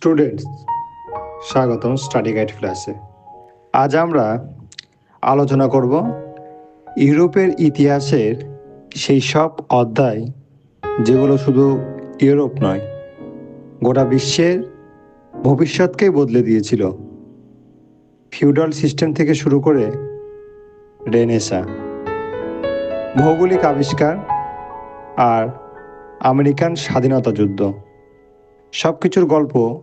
Students স্বাগতম study guide ক্লাসে আজ আমরা আলোচনা করব ইউরোপের ইতিহাসের সেই সব অধ্যায় যেগুলো শুধু ইউরোপ নয়, গোটা বিশ্বের ভবিষ্যৎকেই বদলে দিয়েছিল। ফিউডাল সিস্টেম থেকে শুরু করে রেনেসা। ভৌগোলিক আবিষ্কার আর আমেরিকান স্বাধীনতা যুদ্ধ। সব কিছুর গল্প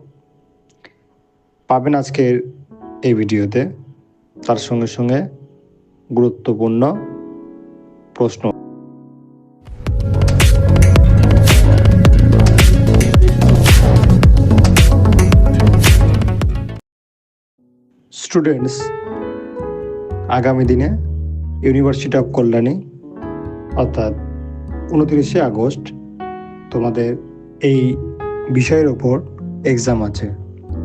পাবেন আজকের এই ভিডিওতে। তার সঙ্গে সঙ্গে গুরুত্বপূর্ণ প্রশ্ন। স্টুডেন্টস আগামী দিনে ইউনিভার্সিটি অফ কল্যাণী অর্থাৎ উনত্রিশে আগস্ট তোমাদের এই বিষয়ের ওপর এক্সাম আছে।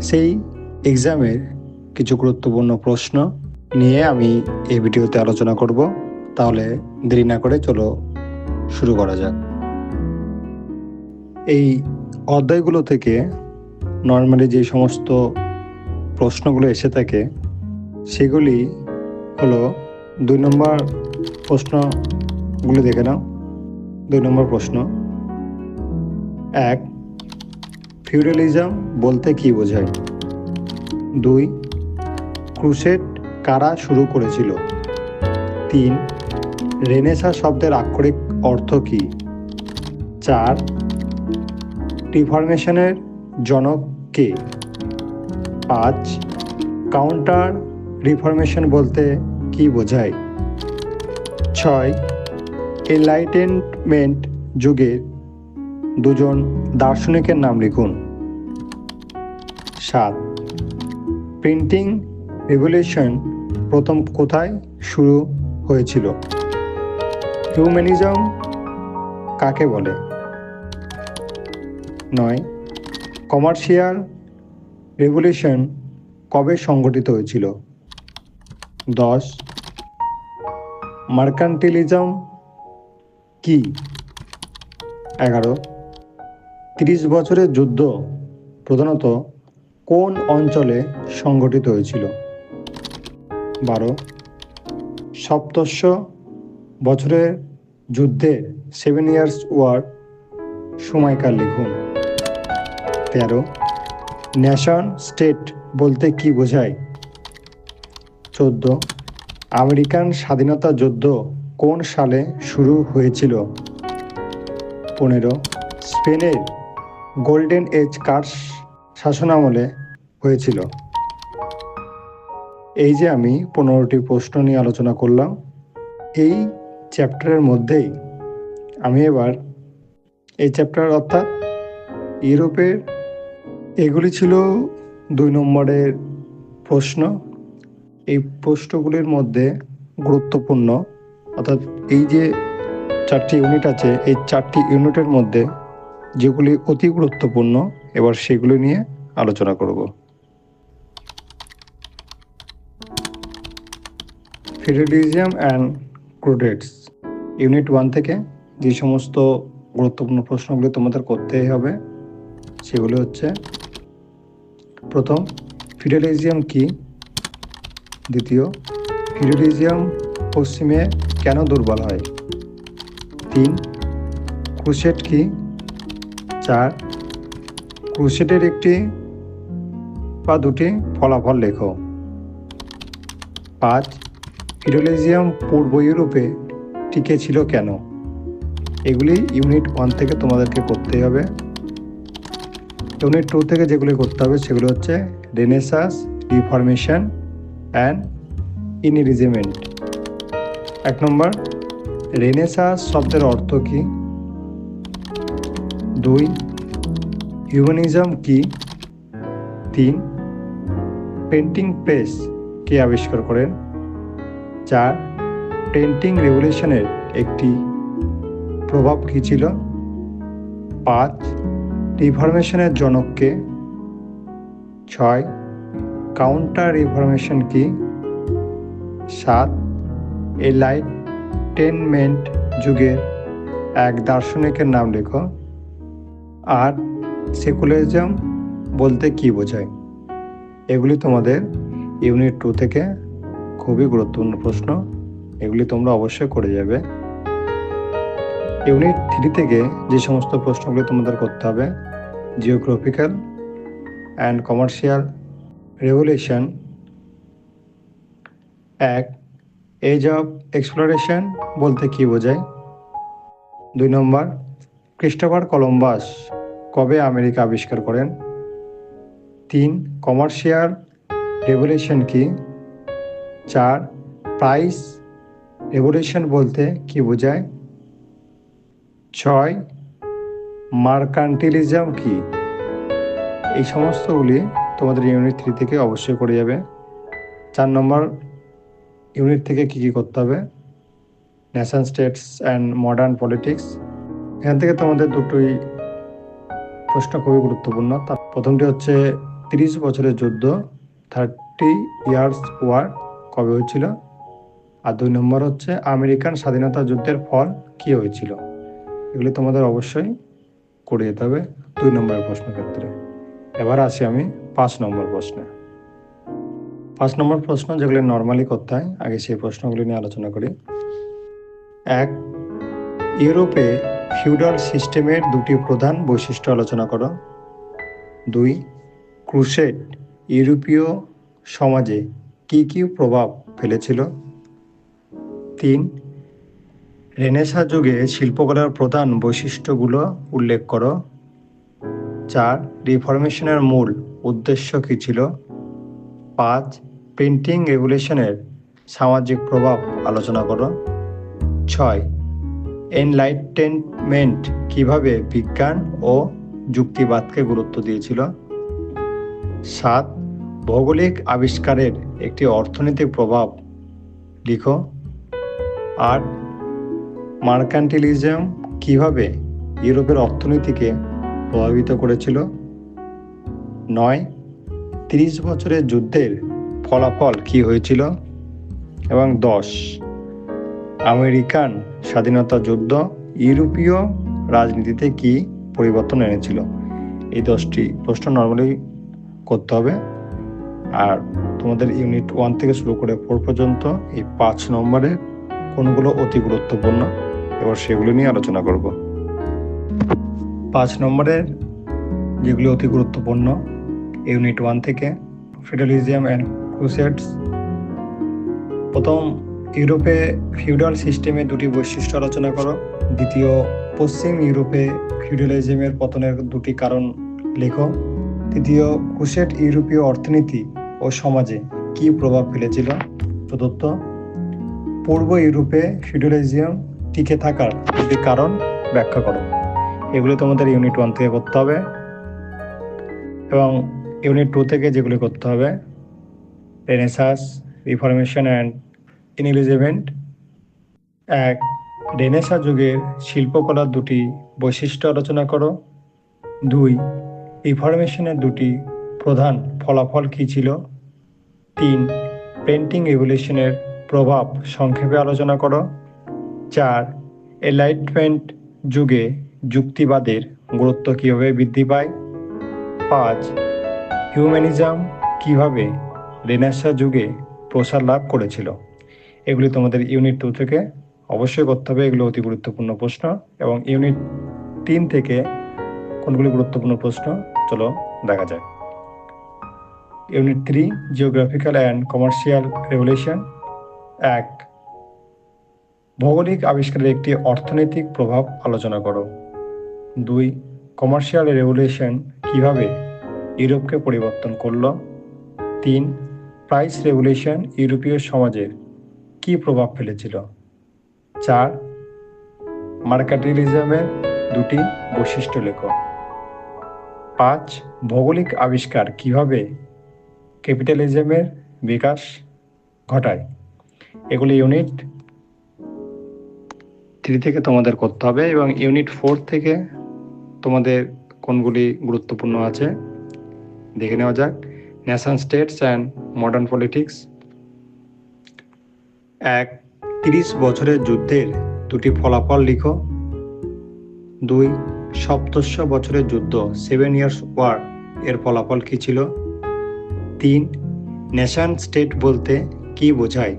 সেই এক্সামের কিছু গুরুত্বপূর্ণ প্রশ্ন নিয়ে আমি এই ভিডিওতে আলোচনা করব। তাহলে দেরি না করে চলো শুরু করা যাক। এই অধ্যায়গুলো থেকে নর্মালি যে সমস্ত প্রশ্নগুলো এসে থাকে, সেগুলি হলো দুই নম্বর প্রশ্নগুলো দেখে নাও। দুই নম্বর প্রশ্ন। এক ফিউডালিজম বলতে কি বোঝায়? দুই ক্রুসেট কারা শুরু করেছিল? তিন, রেনেসা শব্দের আক্ষরিক অর্থ কি? চার রিফরমেশনের জনক কে? পাঁচ, কাউন্টার রিফরমেশন বলতে কি বোঝায়? ছয়, এনলাইটেনমেন্ট যুগের দুজন দার্শনিকের নাম লিখুন। সাত প্রিন্টিং রেভলিউশন প্রথম কোথায় শুরু হয়েছিল? হিউম্যানিজম কাকে বলে? নয়। কমার্শিয়াল রেভলিউশন কবে সংগঠিত হয়েছিল? দশ। মার্কান্টিলিজম কি? এগারো। তিরিশ বছরের যুদ্ধ প্রধানত কোন অঞ্চলে সংগঠিত হয়েছিল? বারো। সপ্তস্য বছরের যুদ্ধে সেভেন ইয়ার্স ওয়ার সময়কাল লিখুন। তেরো। ন্যাশন স্টেট বলতে কি বোঝায়? চোদ্দ। আমেরিকান স্বাধীনতা যুদ্ধ কোন সালে শুরু হয়েছিল? পনেরো। স্পেনের গোল্ডেন এজ কার শাসনামলে হয়েছিল। এই যে আমি পনেরোটি প্রশ্ন নিয়ে আলোচনা করলাম, এই চ্যাপ্টারের মধ্যেই আমি এবার এই চ্যাপ্টার অর্থাৎ ইউরোপের এগুলি ছিল দুই নম্বরের প্রশ্ন। এই প্রশ্নগুলির মধ্যে গুরুত্বপূর্ণ, অর্থাৎ এই যে চারটি ইউনিট আছে, এই চারটি ইউনিটের মধ্যে যেগুলি অতি গুরুত্বপূর্ণ, এবার সেগুলি নিয়ে আলোচনা করব। Federalism and crusades unit one থেকে যে সমস্ত গুরুত্বপূর্ণ প্রশ্নগুলি তোমাদের করতেই হবে, সেগুলি হচ্ছে, প্রথম ফিডেলিজিয়াম কি? দ্বিতীয় ফিডেলিজিয়াম পশ্চিমে কেন দুর্বল হয়? তিন ক্রুসেট কি? চার ক্রুসেটের একটি বা দুটি ফলাফল লেখো। পাঁচ ফিডোলেজিয়াম পূর্ব ইউরোপে টিকে ছিল কেন? এগুলি ইউনিট ওয়ান থেকে তোমাদেরকে করতে হবে। ইউনিট টু থেকে যেগুলি করতে হবে সেগুলো হচ্ছে রেনেসাস রিফরমেশন অ্যান্ড ইনিরিজমেন্ট। এক নম্বর, রেনেসাস শব্দের অর্থ কি? দুই, হিউম্যানিজম কি? তিন পেন্টিং প্রেস কে আবিষ্কার করেন? চার পেন্টিং রেভলিউশনের একটি প্রভাব কী ছিল? পাঁচ, রিফরমেশনের জনককে ছয়, কাউন্টার রিফরমেশন কি? সাত, এলাইটেনমেন্ট যুগের এক দার্শনিকের নাম লেখো। আর সেকুলারিজম বলতে কি বোঝায়? এগুলি তোমাদের ইউনিট টু থেকে খুবই গুরুত্বপূর্ণ প্রশ্ন। এগুলি তোমরা অবশ্যই করে যাবে। ইউনিট থ্রি থেকে যে সমস্ত প্রশ্নগুলি তোমাদের করতে হবে জিওগ্রাফিক্যাল অ্যান্ড কমার্শিয়াল রেগুলেশন এক এজ অফ এক্সপ্লোরেশন বলতে কি বোঝায়? দুই নম্বর ক্রিস্টোফার কলম্বাস কবে আমেরিকা আবিষ্কার করেন? তিন কমার্শিয়াল রেগুলেশন কি? চার প্রাইস রেগুলেশন বলতে কি বোঝায়? ছয় মার্কান্টিলিজম কি? এই সমস্তগুলি তোমাদের ইউনিট থ্রি থেকে অবশ্যই করে যাবে। চার নম্বর ইউনিট থেকে কি কি করতে হবে? Nation states and modern politics. এখান থেকে তোমাদের দুটোই প্রশ্ন খুবই গুরুত্বপূর্ণ। তার প্রথমটি হচ্ছে তিরিশ বছরের যুদ্ধ থার্টি ইয়ার্স ওয়ার কবে হয়েছিল? আর দুই নম্বর হচ্ছে আমেরিকান স্বাধীনতা যুদ্ধের ফল কি হয়েছিল? এগুলি তোমাদের অবশ্যই করে যেতে হবে দুই নম্বরের প্রশ্ন ক্ষেত্রে এবার আসি আমি পাঁচ নম্বর প্রশ্নে। পাঁচ নম্বর প্রশ্ন যেগুলি নর্মালি করতে হয়, আগে সেই প্রশ্নগুলি নিয়ে আলোচনা করি। এক, ইউরোপে ফিউডাল সিস্টেমের দুটি প্রধান বৈশিষ্ট্য আলোচনা করো। দুই ক্রুসেড ইউরোপীয় সমাজে কি কি প্রভাব ফেলেছিল? তিন, রেনেসা যুগে শিল্পকলার প্রধান বৈশিষ্ট্যগুলো উল্লেখ করো। চার, রিফরমেশনের মূল উদ্দেশ্য কী ছিল? পাঁচ, প্রিন্টিং রেগুলেশনের সামাজিক প্রভাব আলোচনা করো। ছয়, এনলাইটেনমেন্ট কীভাবে বিজ্ঞান ও যুক্তিবাদকে গুরুত্ব দিয়েছিল? সাত, ভৌগোলিক আবিষ্কারের একটি অর্থনৈতিক প্রভাব। লিখো। আট, মার্কান্টিলিজম কীভাবে ইউরোপের অর্থনীতিকে প্রভাবিত করেছিল? নয়, তিরিশ বছরের যুদ্ধের ফলাফল কি হয়েছিল? এবং দশ, আমেরিকান স্বাধীনতা যুদ্ধ ইউরোপীয় রাজনীতিতে কি পরিবর্তন এনেছিল? এই দশটি প্রশ্ন নর্মালি করতে হবে। আর তোমাদের ইউনিট ওয়ান থেকে শুরু করে ফোর পর্যন্ত এই পাঁচ নম্বরের কোনগুলো অতি গুরুত্বপূর্ণ, এবার সেগুলো নিয়ে আলোচনা করব। পাঁচ নম্বরের যেগুলি অতি গুরুত্বপূর্ণ ইউনিট ওয়ান থেকে ফেডালিজম অ্যান্ড ক্রুসেডস প্রথম, ইউরোপে ফিউডাল সিস্টেমে দুটি বৈশিষ্ট্য আলোচনা করো। দ্বিতীয়, পশ্চিম ইউরোপে ফিউডালিজমের পতনের দুটি কারণ লেখো। তৃতীয় ক্রুসেড ইউরোপীয় অর্থনীতি ও সমাজে কি প্রভাব ফেলেছিল? চতুর্থ, পূর্ব ইউরোপে ফিউডালিজম টিকে থাকার দুটি কারণ ব্যাখ্যা করো। এগুলো তোমাদের ইউনিট ওয়ান থেকে করতে হবে এবং ইউনিট টু থেকে যেগুলি করতে হবে রেনেসাস রিফরমেশন অ্যান্ড ইনলিজেভেন্ট এক রেনেসা যুগের শিল্পকলার দুটি বৈশিষ্ট্য আলোচনা করো। দুই রিফরমেশনের দুটি প্রধান ফলাফল কী ছিল? তিন পেন্টিং রেভলিউশনের প্রভাব সংক্ষেপে আলোচনা করো। চার এলাইটমেন্ট যুগে যুক্তিবাদের গুরুত্ব কীভাবে বৃদ্ধি পায়? পাঁচ হিউম্যানিজম কীভাবে রেনেসা যুগে প্রসার লাভ করেছিল? এগুলি তোমাদের ইউনিট টু থেকে অবশ্যই করতে হবে। এগুলো অতি গুরুত্বপূর্ণ প্রশ্ন এবং ইউনিট তিন থেকে কোনগুলি গুরুত্বপূর্ণ প্রশ্ন? চলো দেখা যায় unit three geographical and commercial regulation এক, ভৌগোলিক আবিষ্কারের একটি অর্থনৈতিক প্রভাব আলোচনা করো। দুই কমার্শিয়াল রেগুলেশন কীভাবে ইউরোপকে পরিবর্তন করল? তিন প্রাইস রেগুলেশন ইউরোপীয় সমাজের কি প্রভাব ফেলেছিল? চার মার্কাটিলিজমের দুটি বৈশিষ্ট্য লেখ। পাঁচ ভৌগোলিক আবিষ্কার কীভাবে ক্যাপিটালিজমের বিকাশ ঘটায়? এগুলি ইউনিট থ্রি থেকে তোমাদের করতে হবে এবং ইউনিট ফোর থেকে তোমাদের কোনগুলি গুরুত্বপূর্ণ আছে দেখে নেওয়া যাক। Nation states and modern politics. এক, তিরিশ বছরের যুদ্ধের দুটি ফলাফল লিখো। দুই সপ্তস্য বছরের যুদ্ধ সেভেন ইয়ার্স ওয়ার এর ফলাফল কী ছিল? তিন নেশন স্টেট বলতে কি বোঝায়?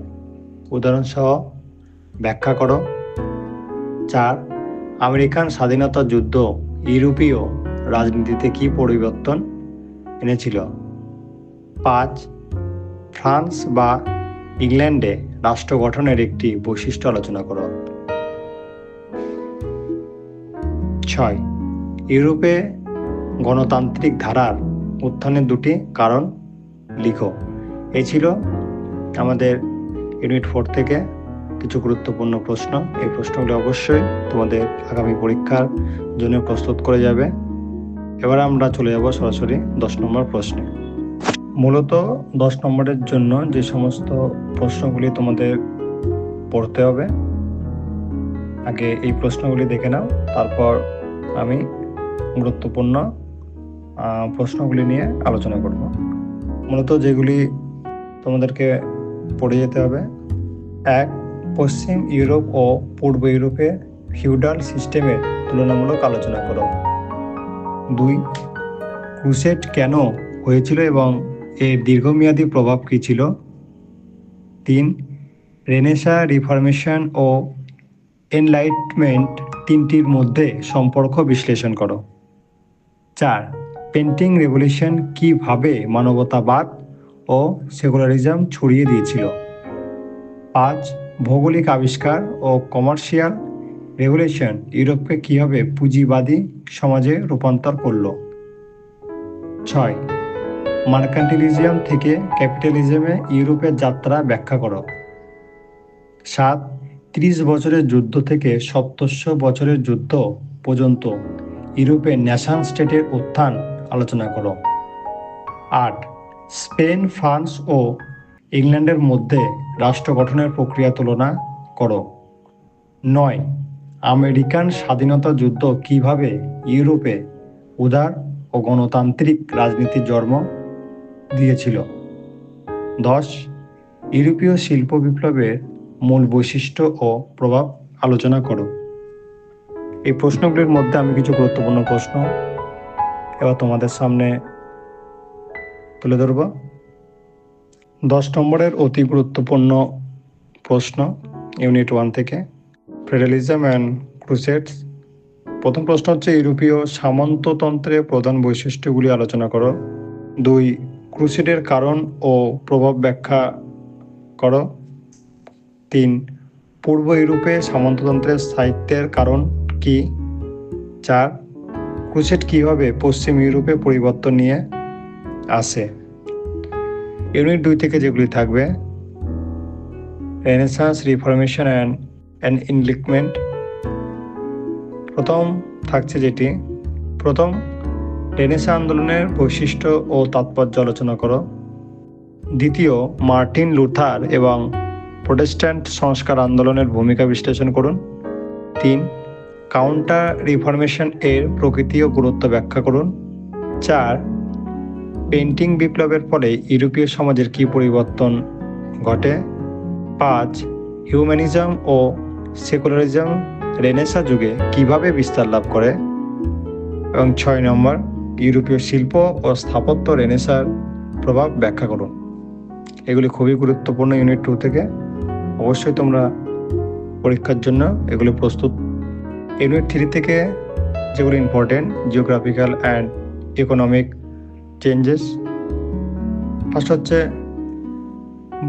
উদাহরণসহ ব্যাখ্যা করো। চার, আমেরিকান স্বাধীনতা যুদ্ধ, ইউরোপীয় রাজনীতিতে কি পরিবর্তন এনেছিল? পাঁচ, ফ্রান্স বা ইংল্যান্ডে রাষ্ট্র গঠনের একটি বৈশিষ্ট্য আলোচনা করো। ছয় ইউরোপে গণতান্ত্রিক ধারার উত্থানের দুটি কারণ লিখো। এই ছিল আমাদের ইউনিট ফোর থেকে কিছু গুরুত্বপূর্ণ প্রশ্ন। এই প্রশ্নগুলি অবশ্যই তোমাদের আগামী পরীক্ষার জন্য প্রস্তুত করে যাবে। এবার আমরা চলে যাব সরাসরি দশ নম্বর প্রশ্নে। মূলত দশ নম্বরের জন্য যে সমস্ত প্রশ্নগুলি তোমাদের পড়তে হবে, আগে এই প্রশ্নগুলি দেখে নাও, তারপর আমি গুরুত্বপূর্ণ প্রশ্নগুলি নিয়ে আলোচনা করব। মূলত যেগুলি তোমাদেরকে পড়ে যেতে হবে। এক, পশ্চিম ইউরোপ ও পূর্ব ইউরোপে ফিউডাল সিস্টেমের তুলনামূলক আলোচনা করো। দুই ক্রুসেট কেন হয়েছিল এবং এর দীর্ঘমেয়াদী প্রভাব কী ছিল? তিন, রেনেসা রিফরমেশন ও এনলাইটমেন্ট তিনটির মধ্যে সম্পর্ক বিশ্লেষণ করো। চার পেন্টিং রেভলিউশন কীভাবে মানবতাবাদ ও সেকুলারিজম ছড়িয়ে দিয়েছিল? পাঁচ, ভৌগোলিক আবিষ্কার ও কমার্শিয়াল রেগুলেশন ইউরোপকে কীভাবে পুঁজিবাদী সমাজে রূপান্তর করল? ছয়, মার্কান্টিলিজম থেকে ক্যাপিটালিজমে ইউরোপের যাত্রা ব্যাখ্যা করো। সাত ত্রিশ বছরের যুদ্ধ থেকে সপ্তস্য বছরের যুদ্ধ পর্যন্ত ইউরোপে ন্যাশন স্টেটের উত্থান আলোচনা করো। আট, স্পেন, ফ্রান্স ও ইংল্যান্ডের মধ্যে রাষ্ট্র গঠনের প্রক্রিয়া তুলনা করো। নয়, আমেরিকান স্বাধীনতা যুদ্ধ কীভাবে ইউরোপে উদার ও গণতান্ত্রিক রাজনীতির জন্ম দিয়েছিল? দশ, ইউরোপীয় শিল্প বিপ্লবের মূল বৈশিষ্ট্য ও প্রভাব আলোচনা করো। এই প্রশ্নগুলির মধ্যে আমি কিছু গুরুত্বপূর্ণ প্রশ্ন এবার তোমাদের সামনে তুলে ধরব। দশ নম্বরের অতি গুরুত্বপূর্ণ প্রশ্ন, ইউনিট ওয়ান থেকে। ফেডারেলিজম অ্যান্ড ক্রুসেটস প্রথম প্রশ্ন হচ্ছে, ইউরোপীয় সামন্ততন্ত্রের প্রধান বৈশিষ্ট্যগুলি আলোচনা করো। দুই, ক্রুসেডের কারণ ও প্রভাব ব্যাখ্যা করো। তিন। পূর্ব ইউরোপে সামন্ততন্ত্রের সাহিত্যের কারণ কি? চার, ক্রুসেড কীভাবে পশ্চিম ইউরোপে পরিবর্তন নিয়ে আসে? ইউনিট দুই থেকে যেগুলি থাকবে renaissance reformation and and enlightenment প্রথম থাকছে যেটি, প্রথম রেনেসা আন্দোলনের বৈশিষ্ট্য ও তাৎপর্য আলোচনা করো। দ্বিতীয়, মার্টিন লুথার এবং প্রোটেস্ট্যান্ট সংস্কার আন্দোলনের ভূমিকা বিশ্লেষণ করুন। তিন, কাউন্টার রিফরমেশন এর প্রকৃতি ও গুরুত্ব ব্যাখ্যা করুন। চার পেন্টিং বিপ্লবের ফলে ইউরোপীয় সমাজের কী পরিবর্তন ঘটে? পাঁচ, হিউম্যানিজম ও সেকুলারিজম রেনেসা যুগে কীভাবে বিস্তার লাভ করে? এবং ছয় নম্বর, ইউরোপীয় শিল্প ও স্থাপত্য রেনেসার প্রভাব ব্যাখ্যা করুন। এগুলি খুবই গুরুত্বপূর্ণ ইউনিট টু থেকে। অবশ্যই তোমরা পরীক্ষার জন্য এগুলি প্রস্তুত। ইউনিট থ্রি থেকে যেগুলো important geographical and economic changes first হচ্ছে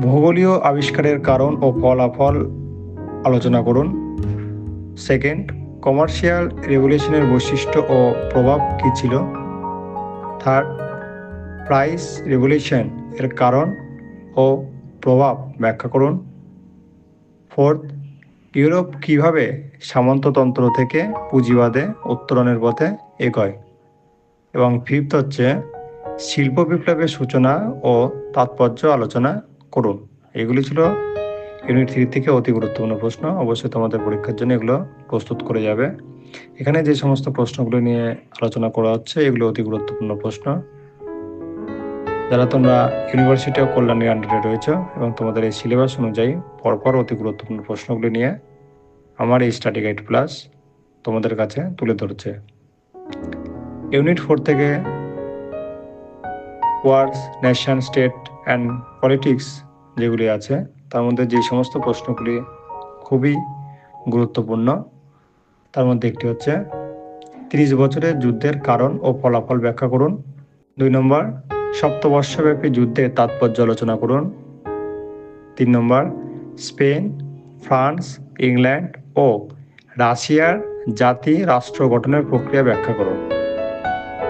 ভৌগোলীয় আবিষ্কারের কারণ ও ফলাফল আলোচনা করুন। সেকেন্ড কমার্শিয়াল রেগুলেশনের বৈশিষ্ট্য ও প্রভাব কী ছিল? থার্ড প্রাইস রেগুলেশন এর কারণ ও প্রভাব ব্যাখ্যা করুন। ফোর্থ, ইউরোপ কীভাবে সামন্ততন্ত্র থেকে পুঁজিবাদে উত্তরণের পথে এগোয়? এবং ফিফথ হচ্ছে, শিল্প বিপ্লবের সূচনা ও তাৎপর্য আলোচনা করুন। এগুলি ছিল ইউনিট থ্রি থেকে অতি গুরুত্বপূর্ণ প্রশ্ন। অবশ্যই তোমাদের পরীক্ষার জন্য এগুলো প্রস্তুত করে যাবে। এখানে যে সমস্ত প্রশ্নগুলো নিয়ে আলোচনা করা হচ্ছে, এগুলো অতি গুরুত্বপূর্ণ প্রশ্ন। যারা তোমরা ইউনিভার্সিটি অফ কল্যাণী আন্ডারে রয়েছে এবং তোমাদের এই সিলেবাস অনুযায়ী পরপর অতি গুরুত্বপূর্ণ প্রশ্নগুলি নিয়ে আমার এই স্টাডি গাইড প্লাস তোমাদের কাছে তুলে ধরছে। ইউনিট ফোর থেকে wars nation state and politics যেগুলি আছে, তার মধ্যে যে সমস্ত প্রশ্নগুলি খুবই গুরুত্বপূর্ণ, তার মধ্যে একটি হচ্ছে, তিরিশ বছরের যুদ্ধের কারণ ও ফলাফল ব্যাখ্যা করুন। দুই নম্বর সপ্তবর্ষব্যাপী যুদ্ধের তাৎপর্য আলোচনা করুন। তিন নম্বর, স্পেন, ফ্রান্স, ইংল্যান্ড ও রাশিয়ার জাতি রাষ্ট্র গঠনের প্রক্রিয়া ব্যাখ্যা করুন।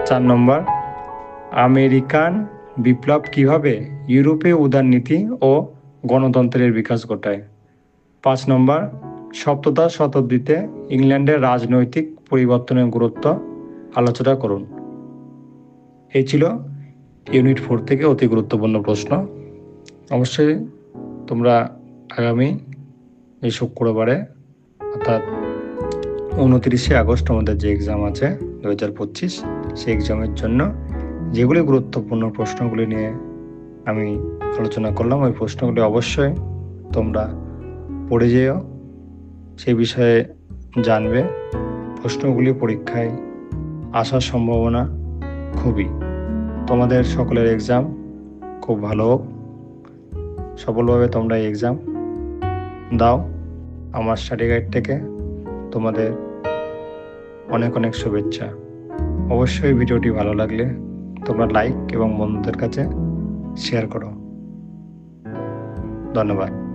চার নম্বর, আমেরিকান বিপ্লব কীভাবে ইউরোপে উদারনীতি ও গণতন্ত্রের বিকাশ ঘটায়? পাঁচ নম্বর, সপ্তদশ শতাব্দীতে ইংল্যান্ডের রাজনৈতিক পরিবর্তনের গুরুত্ব আলোচনা করুন। এই ছিল ইউনিট ফোর থেকে অতি গুরুত্বপূর্ণ প্রশ্ন। অবশ্যই তোমরা আগামী এই শুক্রবারে, অর্থাৎ উনতিরিশে আগস্ট আমাদের যে এক্সাম আছে দু হাজার পঁচিশ, সেই এক্সামের জন্য যেগুলি গুরুত্বপূর্ণ প্রশ্নগুলি নিয়ে আমি আলোচনা করলাম, ওই প্রশ্নগুলি অবশ্যই তোমরা পড়ে যেও। সেই বিষয়ে জানবে। প্রশ্নগুলি পরীক্ষায় আসার সম্ভাবনা খুবই। তোমাদের সকলের এক্সাম খুব ভালো হোক। সফলভাবে তোমরা এক্সাম দাও। আমার গাইড থেকে তোমাদের অনেক অনেক শুভেচ্ছা। অবশ্যই ভিডিওটি ভালো লাগলে তোমরা লাইক এবং বন্ধুদের কাছে শেয়ার করো। ধন্যবাদ।